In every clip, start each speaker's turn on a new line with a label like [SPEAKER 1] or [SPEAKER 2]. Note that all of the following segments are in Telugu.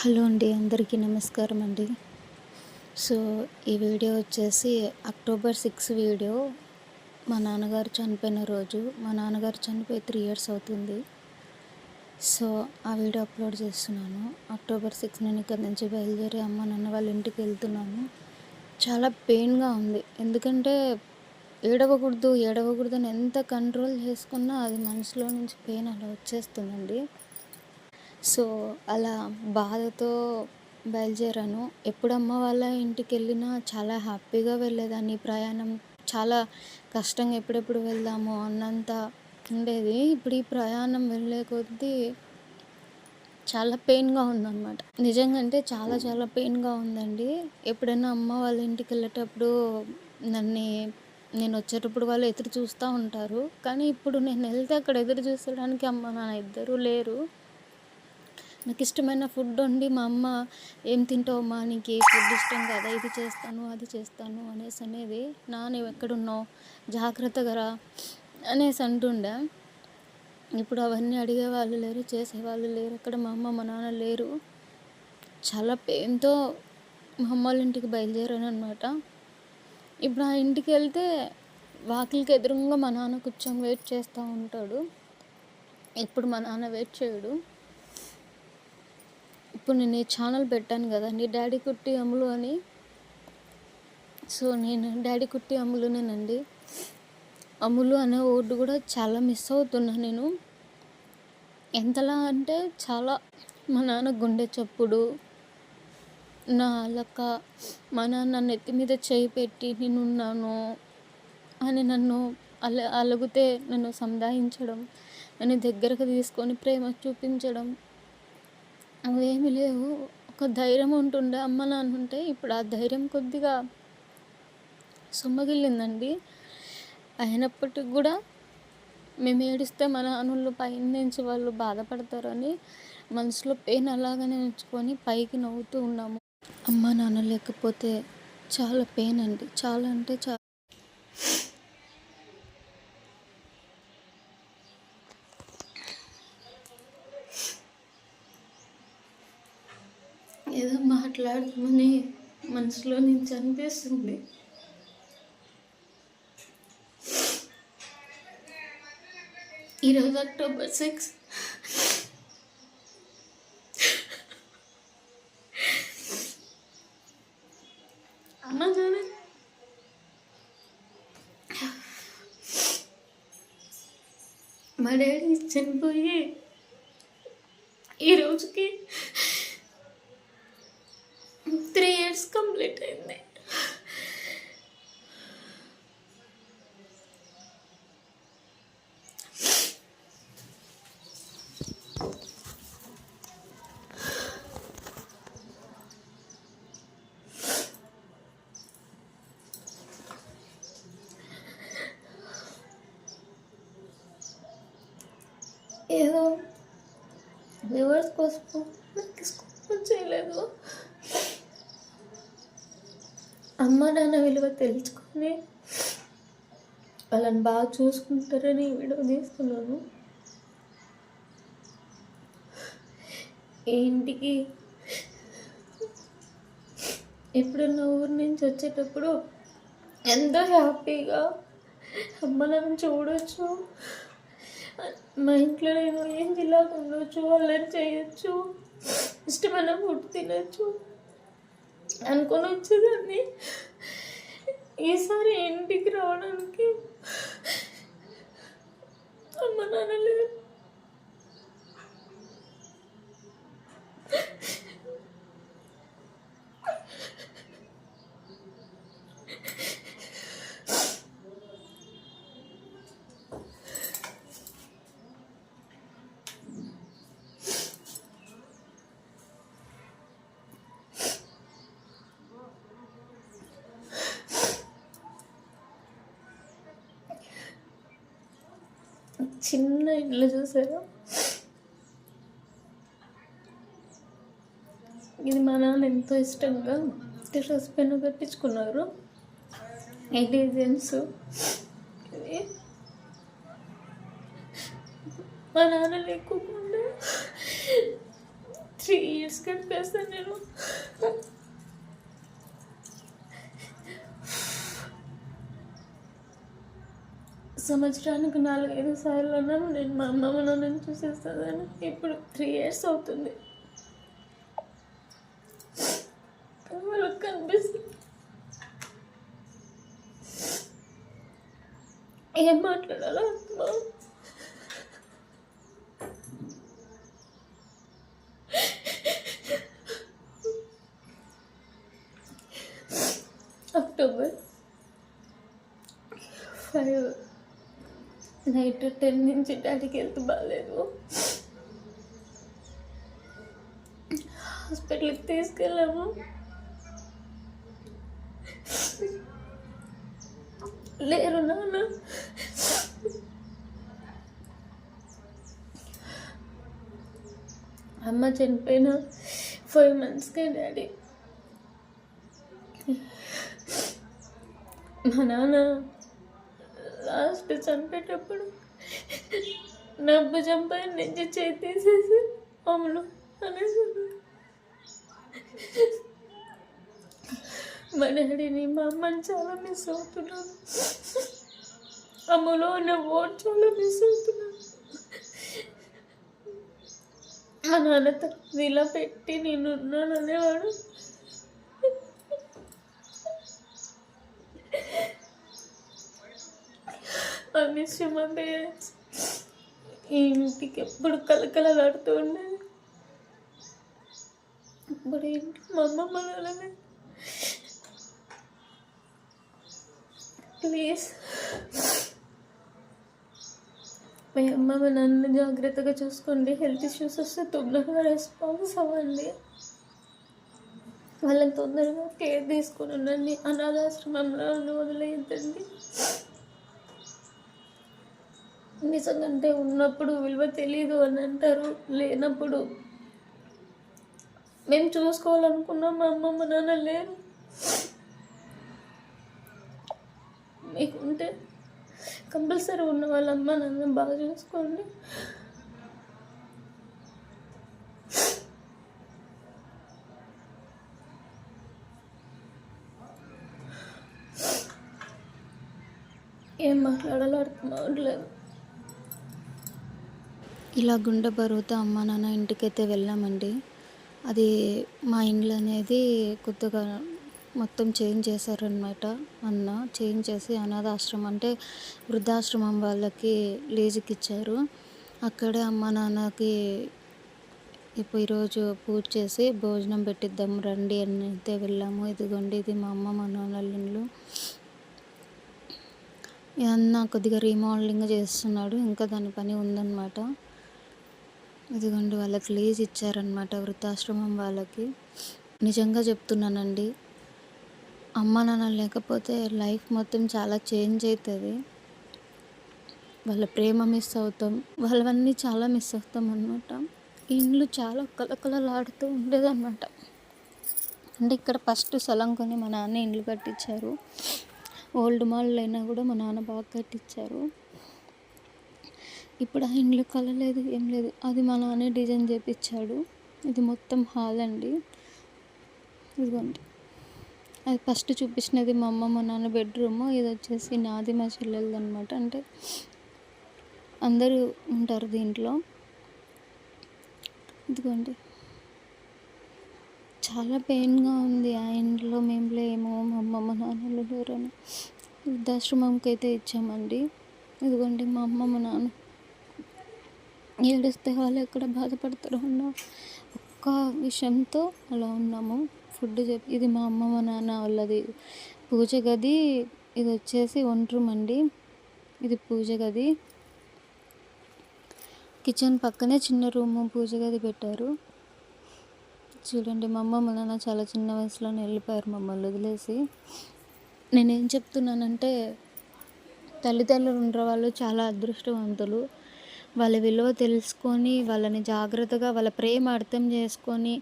[SPEAKER 1] హలో అండి అందరికీ నమస్కారం అండి. సో ఈ వీడియో వచ్చేసి అక్టోబర్ సిక్స్ వీడియో. మా నాన్నగారు చనిపోయిన రోజు మా నాన్నగారు చనిపోయి త్రీ ఇయర్స్ అవుతుంది. సో ఆ వీడియో అప్లోడ్ చేస్తున్నాను. అక్టోబర్ సిక్స్ నేను ఇక్కడ నుంచి బయలుదేరి అమ్మ నాన్న వాళ్ళ ఇంటికి వెళ్తున్నాను. చాలా పెయిన్గా ఉంది. ఎందుకంటే ఏడవకూడదు ఏడవకూడదు అని ఎంత కంట్రోల్ చేసుకున్నా అది మనసులో నుంచి పెయిన్ అలా వచ్చేస్తుందండి. సో అలా బాధతో బయలుదేరాను. ఎప్పుడు అమ్మ వాళ్ళ ఇంటికి వెళ్ళినా చాలా హ్యాపీగా వెళ్ళేదాన్ని. ప్రయాణం చాలా కష్టంగా ఎప్పుడెప్పుడు వెళ్దాము అన్నంత ఉండేది. ఇప్పుడు ఈ ప్రయాణం వెళ్ళే కొద్దీ చాలా పెయిన్గా ఉందన్నమాట. నిజంగా అంటే చాలా చాలా పెయిన్గా ఉందండి. ఎప్పుడైనా అమ్మ వాళ్ళ ఇంటికి వెళ్ళేటప్పుడు నన్ను నేను వచ్చేటప్పుడు వాళ్ళు ఎదురు చూస్తూ ఉంటారు. కానీ ఇప్పుడు నేను వెళ్తే అక్కడ ఎదురు చూసడానికి అమ్మ నాన్న ఇద్దరు లేరు. నాకు ఇష్టమైన ఫుడ్ వండి మా అమ్మ ఏం తింటావు మా నీకు ఏ ఫుడ్ ఇష్టం కదా ఇది చేస్తాను అది చేస్తాను అనేసి అనేది నా నువ్వు ఎక్కడున్నావు జాగ్రత్తగా రా అనేసి అంటుండే. ఇప్పుడు అవన్నీ అడిగే వాళ్ళు లేరు చేసేవాళ్ళు లేరు అక్కడ మా అమ్మ మా నాన్న లేరు. చాలా పెయిన్తో మా అమ్మ వాళ్ళ ఇంటికి బయలుదేరాను అనమాట ఇప్పుడు ఆ ఇంటికి వెళ్తే వాకిలికి ఎదురుగా మా నాన్న కూర్చొని వెయిట్ చేస్తూ ఉంటాడు. ఇప్పుడు మా నాన్న వెయిట్ చేయడు. ఇప్పుడు నేను ఈ ఛానల్ పెట్టాను కదండి డాడీ కుట్టి అమ్ములు అని. సో నేను డాడీ కుట్టి అమ్ములునేనండి. అమ్ములు అనే వర్డ్ కూడా చాలా మిస్ అవుతున్నా నేను. ఎంతలా అంటే చాలా మా నాన్న గుండె చప్పుడు నా అలక మా నాన్న నెత్తి మీద చేయి పెట్టి నేనున్నాను అని నన్ను అల అలుగుతే నన్ను సంధాయించడం నన్ను దగ్గరకు తీసుకొని ప్రేమ చూపించడం అవేమి లేవు. ఒక ధైర్యం ఉంటుండే అమ్మ నాన్న ఉంటే ఇప్పుడు ఆ ధైర్యం కొద్దిగా సొమ్మగిల్లిందండి. అయినప్పటికి కూడా మేము ఏడిస్తే మన నాన్నలు పైన నుంచి వాళ్ళు బాధపడతారని మనసులో పెయిన్ అలాగనే ఉంచుకొని పైకి నవ్వుతూ ఉన్నాము. అమ్మ నాన్న లేకపోతే చాలా పెయిన్ అండి. చాలా అంటే చాలా ఏదో మాట్లాడదామని మనసులో నుంచి అనిపిస్తుంది. ఈరోజు అక్టోబర్ సిక్స్. అన్నగానే మా డాడీ చనిపోయి ఈ రోజుకి ఇయర్స్ కంప్లీట్ అయింది ఏదో వ్యూవర్స్ కోసం నాకు చేయలేదు అమ్మ నాన్న విలువ తెలుసుకొని వాళ్ళని బాగా చూసుకుంటారని వీడియో తీస్తున్నాను. ఇంటికి ఎప్పుడన్నా ఊరి నుంచి వచ్చేటప్పుడు ఎంతో హ్యాపీగా అమ్మ నాన్న చూడవచ్చు మా ఇంట్లో నేను ఏం ఇలా ఉండొచ్చు వాళ్ళని చేయొచ్చు ఇష్టమైన ఫుడ్ తినచ్చు. అనుకొని వచ్చేదాన్ని. ఈసారి ఇంటికి రావడానికి అమ్మ నాన్న లేదు చిన్న ఇల్లు చూసారు? ఇది మా నాన్న ఎంతో ఇష్టంగా టెర్రస్ పెన్ను కట్టించుకున్నారు ఈ డిజైన్స్ ఇది మా నాన్న లేకుండా త్రీ ఇయర్స్
[SPEAKER 2] కలిసి నేను. సంవత్సరానికి నాలుగైదు సార్లు అన్నాను నేను మా అమ్మమ్మ నాన్నని చూసేస్తాను ఇప్పుడు త్రీ ఇయర్స్ అవుతుంది. వాళ్ళకి కనిపిస్తుంది ఏం మాట్లాడాలో అక్టోబర్ ఫైవ్ నైట్ టెన్ నుంచి డాడీకి హెల్త్ బాగాలేదు హాస్పిటల్కి తీసుకెళ్ళాము. లేరు నాన్న. అమ్మ చనిపోయిన ఫైవ్ మంత్స్కే డాడీ. మా నాన్న లాస్ట్ చంపేటప్పుడు నా భుజంపై నుంచి చేతి తీసేసి అమ్ములు అనేసి మా డాడీని మా అమ్మని చాలా మిస్ అవుతున్నాను. అమ్మలో ఉన్న ఓట్ చాలా మిస్ అవుతున్నాను. మా నాన్న ఇలా పెట్టి నేను ఉన్నాను అనేవాడు ఐ మిస్ పేరెంట్స్ ఈ ఇంటికి ఎప్పుడు కలకలలాడుతూ ఉండేది ఇప్పుడు ఏంటి మా అమ్మమ్మ ప్లీజ్. మీ అమ్మ మా జాగ్రత్తగా చూసుకోండి. హెల్త్ ఇష్యూస్ వస్తే తొందరగా రెస్పాన్స్ అవ్వండి. వాళ్ళని తొందరగా కేర్ తీసుకొని ఉండండి. అనాథాశ్రమంలో వదిలేయద్దండి. నిజంగంటే ఉన్నప్పుడు విలువ తెలియదు అని అంటారు లేనప్పుడు. మేము చూసుకోవాలనుకున్నాం మా అమ్మమ్మ నాన్న లేరు. మీకుంటే కంపల్సరీ ఉన్న వాళ్ళ అమ్మ నాన్న బాగా చూసుకోండి. ఏం మాట్లాడాలో అర్థం అవ్వట్లేదు.
[SPEAKER 1] ఇలా గుండె బరువుతో అమ్మ నాన్న ఇంటికైతే వెళ్ళామండి. అది మా ఇండ్లు అనేది కొద్దిగా మొత్తం చేంజ్ చేశారనమాట అన్న. చేంజ్ చేసి అనాథాశ్రమం అంటే వృద్ధాశ్రమం వాళ్ళకి లీజుకి ఇచ్చారు. అక్కడే అమ్మ నాన్నకి ఇప్పుడు ఈరోజు పూజ చేసి భోజనం పెట్టిద్దాం రండి అని అయితే వెళ్ళాము. ఇదిగోండి ఇది మా అమ్మ మా నాన్నల ఇల్లు అన్న కొద్దిగా రీమోడలింగ్ చేస్తున్నాడు. ఇంకా దాని పని ఉందన్నమాట. ఇదిగోండి వాళ్ళకి లీజ్ ఇచ్చారనమాట వృద్ధాశ్రమం వాళ్ళకి. నిజంగా చెప్తున్నానండి. అమ్మ నాన్న లేకపోతే లైఫ్ మొత్తం చాలా చేంజ్ అవుతుంది వాళ్ళ ప్రేమ మిస్ అవుతాం. వాళ్ళవన్నీ చాలా మిస్ అవుతాం అనమాట ఈ ఇండ్లు చాలా కలకలలాడుతూ ఉండేదన్నమాట. అంటే ఇక్కడ ఫస్ట్ స్థలం కొని మా నాన్న ఇండ్లు కట్టించారు ఓల్డ్ మాల్ అయినా కూడా మా నాన్న బాగా కట్టించారు ఇప్పుడు ఆ ఇండ్లు కలలేదు ఏం లేదు. అది మా నాన్నే డిజైన్ చేపించాడు ఇది మొత్తం హాల్ అండి. ఇదిగోండి. అది ఫస్ట్ చూపించినది మా అమ్మ మా నాన్న బెడ్రూమ్. ఇది వచ్చేసి నాది మా చెల్లెలది అనమాట అంటే అందరూ ఉంటారు దీంట్లో. ఇదిగోండి. చాలా పెయిన్గా ఉంది ఆ ఇంట్లో మేము లేము. మా అమ్మ మా నాన్నలు లేరని వృద్ధాశ్రమంకి అయితే ఇచ్చామండి. ఇదిగోండి మా అమ్మ మా నాన్న ఏడిస్తే వాళ్ళు ఎక్కడ బాధపడతారో అన్న ఒక్క విషయంతో అలా ఉన్నాము. ఫుడ్ చెప్పి ఇది మా అమ్మ మా నాన్న వాళ్ళది పూజ గది. ఇది వచ్చేసి వంట్రూమ్ అండి. ఇది పూజ గది. కిచెన్ పక్కనే చిన్న రూము పూజ గది పెట్టారు. చూడండి మా అమ్మ మా నాన్న చాలా చిన్న వయసులోనే వెళ్ళిపోయారు మమ్మల్ని వదిలేసి. నేనేం చెప్తున్నానంటే తల్లిదండ్రులు ఉన్న వాళ్ళు చాలా అదృష్టవంతులు. వాళ్ళ విలువ తెలుసుకొని వాళ్ళని జాగ్రత్తగా వాళ్ళ ప్రేమ అర్థం చేసుకొని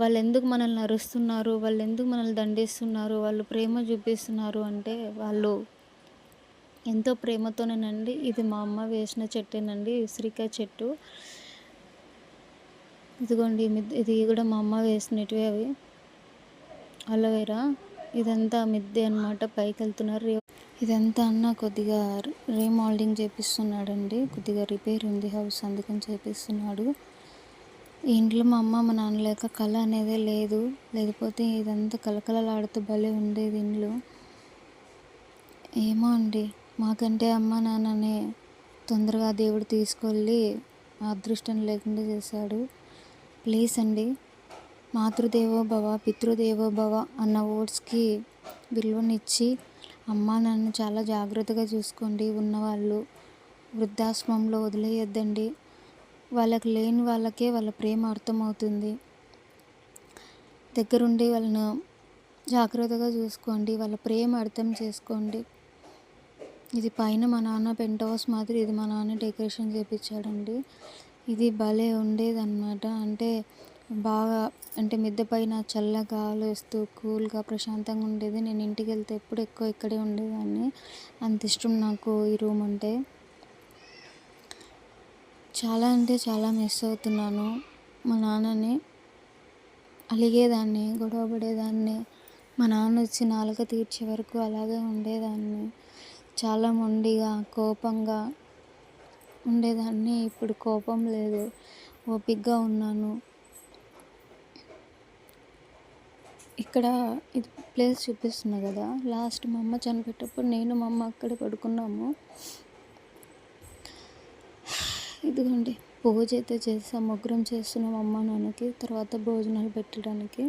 [SPEAKER 1] వాళ్ళు ఎందుకు మనల్ని అరుస్తున్నారు వాళ్ళు ఎందుకు మనల్ని దండిస్తున్నారు వాళ్ళు ప్రేమ చూపిస్తున్నారు అంటే వాళ్ళు ఎంతో ప్రేమతోనేనండి. ఇది మా అమ్మ వేసిన చెట్టేనండి ఉసిరికాయ చెట్టు. ఇదిగోండి ఇది కూడా మా అమ్మ వేసినటివి అవి. అలోవెరా. ఇదంతా మిద్దె అనమాట పైకి వెళ్తున్నారు ఇదంతా అన్న కొద్దిగా రీమోల్డింగ్ చేపిస్తున్నాడండి. కొద్దిగా రిపేర్ ఉంది హౌస్ అందుకని చేపిస్తున్నాడు. ఈ ఇంట్లో మా అమ్మ మా నాన్న లేక కళ అనేదే లేదు. లేకపోతే ఇదంతా కలకలలాడుతూ భలే ఉండేది ఇంట్లో. ఏమో అండి. మాకంటే అమ్మ నాన్ననే తొందరగా దేవుడు తీసుకెళ్ళి అదృష్టం లేకుండా చేశాడు. ప్లీజ్ అండి. మాతృదేవో భవ పితృదేవో భవ అన్న వర్డ్స్కి విలువనిచ్చి అమ్మ నన్ను చాలా జాగ్రత్తగా చూసుకోండి. ఉన్నవాళ్ళు వృద్ధాశ్రమంలో వదిలేయొద్దండి. వాళ్ళకి లేని వాళ్ళకే వాళ్ళ ప్రేమ అర్థమవుతుంది. దగ్గరుండి వాళ్ళను జాగ్రత్తగా చూసుకోండి. వాళ్ళ ప్రేమ అర్థం చేసుకోండి. ఇది పైన మా నాన్న పెంట్ హౌస్ మాదిరి ఇది మా నాన్న డెకరేషన్ చేయించాడండి ఇది భలే ఉండేదన్నమాట. అంటే బాగా అంటే మిద్దె పైన చల్లగా గాలి వేస్తూ కూల్గా ప్రశాంతంగా ఉండేది. నేను ఇంటికి వెళ్తే ఎప్పుడు ఎక్కువ ఇక్కడే ఉండేదాన్ని. అంత ఇష్టం నాకు ఈ రూమ్ అంటే. చాలా అంటే చాలా మిస్ అవుతున్నాను. మా నాన్నని అలిగేదాన్ని గొడవ పడేదాన్ని. మా నాన్న వచ్చి నాలుక తీర్చే వరకు అలాగే ఉండేదాన్ని. చాలా మొండిగా కోపంగా ఉండేదాన్ని. ఇప్పుడు కోపం లేదు. ఓపిగ్గా ఉన్నాను. ఇక్కడ ఇది ప్లేస్ చూపిస్తున్నా కదా. లాస్ట్ మా అమ్మ చనిపోయేటప్పుడు నేను మా అమ్మ అక్కడే పడుకున్నాము. ఇదిగోండి పూజ అయితే చేసాం ముగ్గురం చేస్తున్నాం అమ్మ నాన్నకి తర్వాత భోజనాలు పెట్టడానికి.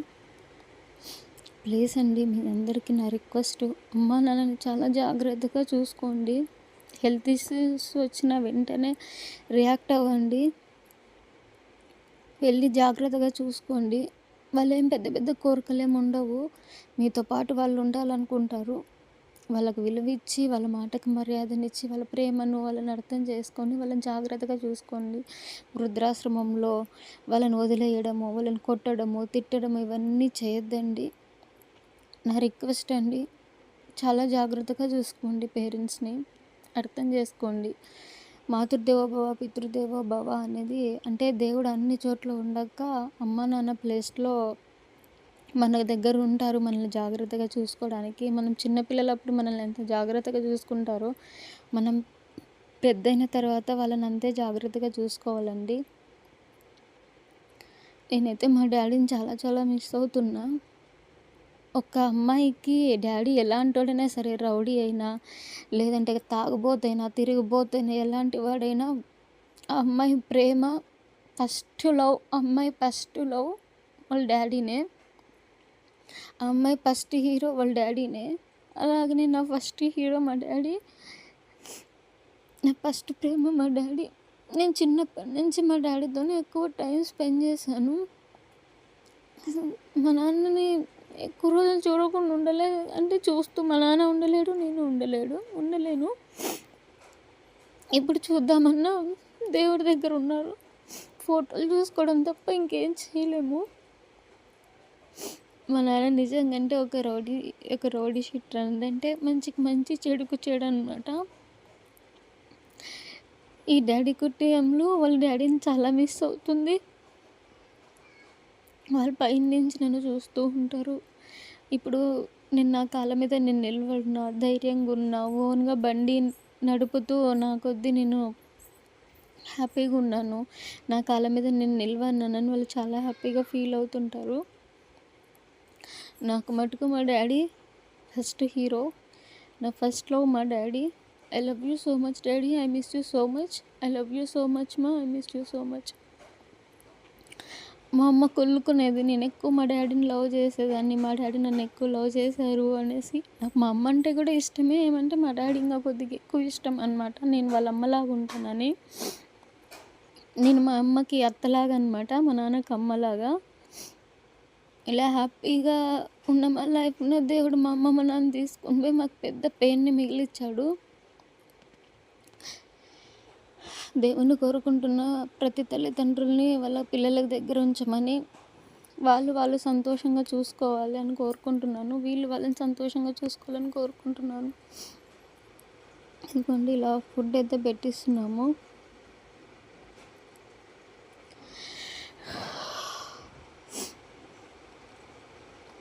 [SPEAKER 1] ప్లీజ్ అండి మీ అందరికీ నా రిక్వెస్ట్ అమ్మ నాన్నని చాలా జాగ్రత్తగా చూసుకోండి. హెల్త్ ఇష్యూస్ వచ్చిన వెంటనే రియాక్ట్ అవ్వండి. వెళ్ళి జాగ్రత్తగా చూసుకోండి. వాళ్ళు ఏం పెద్ద పెద్ద కోరికలు ఏమి ఉండవు. మీతో పాటు వాళ్ళు ఉండాలనుకుంటారు. వాళ్ళకు విలువ ఇచ్చి వాళ్ళ మాటకు మర్యాదనిచ్చి వాళ్ళ ప్రేమను వాళ్ళని అర్థం చేసుకొని వాళ్ళని జాగ్రత్తగా చూసుకోండి. వృద్ధాశ్రమంలో వాళ్ళని వదిలేయడము వాళ్ళని కొట్టడము తిట్టడము ఇవన్నీ చేయొద్దండి. నా రిక్వెస్ట్ అండి చాలా జాగ్రత్తగా చూసుకోండి పేరెంట్స్ని అర్థం చేసుకోండి. మాతృదేవో భవ పితృదేవో భవ అనేది అంటే దేవుడు అన్ని చోట్ల ఉండక అమ్మ నాన్న ప్లేస్లో మన దగ్గర ఉంటారు మనల్ని జాగ్రత్తగా చూసుకోవడానికి. మనం చిన్నపిల్లలప్పుడు మనల్ని ఎంత జాగ్రత్తగా చూసుకుంటారో మనం పెద్దయిన తర్వాత వాళ్ళని అంతే జాగ్రత్తగా చూసుకోవాలండి. నేనైతే మా డాడీని చాలా చాలా మిస్ అవుతున్నా. ఒక అమ్మాయికి డాడీ ఎలాంటోడైనా సరే రౌడీ అయినా లేదంటే తాగుబోతైనా తిరిగిపోతైనా ఎలాంటి వాడైనా ఆ అమ్మాయి ప్రేమ ఫస్ట్ లవ్ అమ్మాయి ఫస్ట్ లవ్ వాళ్ళ డాడీనే. ఆ అమ్మాయి ఫస్ట్ హీరో వాళ్ళ డాడీనే. అలాగనే నా ఫస్ట్ హీరో మా డాడీ నా ఫస్ట్ ప్రేమ మా డాడీ. నేను చిన్నప్పటి నుంచి మా డాడీతోనే ఎక్కువ టైం స్పెండ్ చేశాను. మా నాన్నని ఎక్కువ రోజులు చూడకుండా ఉండలేదు అంటే చూస్తూ మా నాన్న ఉండలేడు నేను ఉండలేడు ఉండలేను. ఇప్పుడు చూద్దామన్నా దేవుడి దగ్గర ఉన్నారు. ఫోటోలు చూసుకోవడం తప్ప ఇంకేం చేయలేము. మా నాన్న నిజంగా అంటే ఒక రౌడీ ఒక రౌడీ షీటర్ అంటే మంచికి మంచి చెడుకు చెడు అనమాట ఈ డాడీ కుటుంబంలో వాళ్ళ డాడీని చాలా మిస్ అవుతుంది. వాళ్ళు పైన నుంచి నన్ను చూస్తూ ఉంటారు. ఇప్పుడు నేను నా కాళ్ళ మీద నేను నిలబడినా ధైర్యంగా ఉన్నా ఓన్గా బండి నడుపుతూ నా కొద్దీ నేను హ్యాపీగా ఉన్నాను. నా కాళ్ళ మీద నేను నిలవన్నానని వాళ్ళు చాలా హ్యాపీగా ఫీల్ అవుతుంటారు. నాకు మటుకు మా డాడీ ఫస్ట్ హీరో. నా ఫస్ట్ లవ్ మా daddy. I love you so much daddy. I miss you so much. I love you so much మా. I miss you so much. మా అమ్మ కొల్లుకునేది నేను ఎక్కువ మా డాడీని లవ్ చేసేదాన్ని మా డాడీ నన్ను ఎక్కువ లవ్ చేశారు అనేసి. నాకు మా అమ్మ అంటే కూడా ఇష్టమే ఏమంటే మా డాడీ ఇంకా కొద్దిగా ఎక్కువ ఇష్టం అనమాట నేను వాళ్ళ అమ్మలాగా ఉంటానని. నేను మా అమ్మకి అత్తలాగా అనమాట మా నాన్నకి అమ్మలాగా. ఇలా హ్యాపీగా ఉన్న మా లైఫ్లో దేవుడు మా అమ్మ మా నాన్న తీసుకుని పోయి మాకు పెద్ద పెయిన్ని మిగిలిచ్చాడు. దేవుని కోరుకుంటున్న ప్రతి తల్లిదండ్రుల్ని వాళ్ళ పిల్లల దగ్గర ఉంచమని వాళ్ళు వాళ్ళు సంతోషంగా చూసుకోవాలి అని కోరుకుంటున్నాను. వీళ్ళు వాళ్ళని సంతోషంగా చూసుకోవాలని కోరుకుంటున్నాను. ఇదిగోండి ఇలా ఫుడ్ అయితే పెట్టిస్తున్నాము.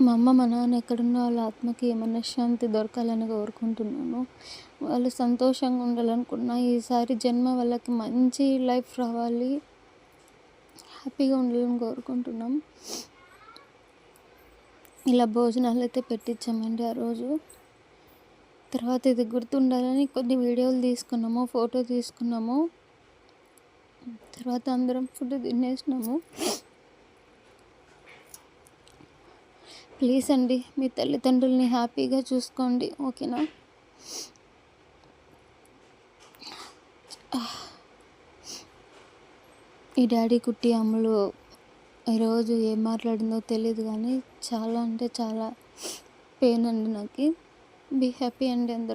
[SPEAKER 1] మా అమ్మ మా నాన్న ఎక్కడున్న వాళ్ళ ఆత్మకి మనశ్శాంతి దొరకాలని కోరుకుంటున్నాను. వాళ్ళు సంతోషంగా ఉండాలనుకున్నా ఈసారి జన్మ వాళ్ళకి మంచి లైఫ్ రావాలి. హ్యాపీగా ఉండాలని కోరుకుంటున్నాం. ఇలా భోజనాలు అయితే పెట్టించామండి ఆ రోజు. తర్వాత ఇది గుర్తుండాలని కొన్ని వీడియోలు తీసుకున్నాము ఫోటో తీసుకున్నాము. తర్వాత అందరం ఫుడ్ తినేసినాము. ప్లీజ్ అండి మీ తల్లిదండ్రుల్ని హ్యాపీగా చూసుకోండి ఓకేనా? ఈ డాడీ కుట్టి అమ్ములు ఈరోజు ఏం మాట్లాడిందో తెలియదు కానీ చాలా అంటే చాలా పెయిన్ అండి నాకు. బీ హ్యాపీ అండి అందరూ.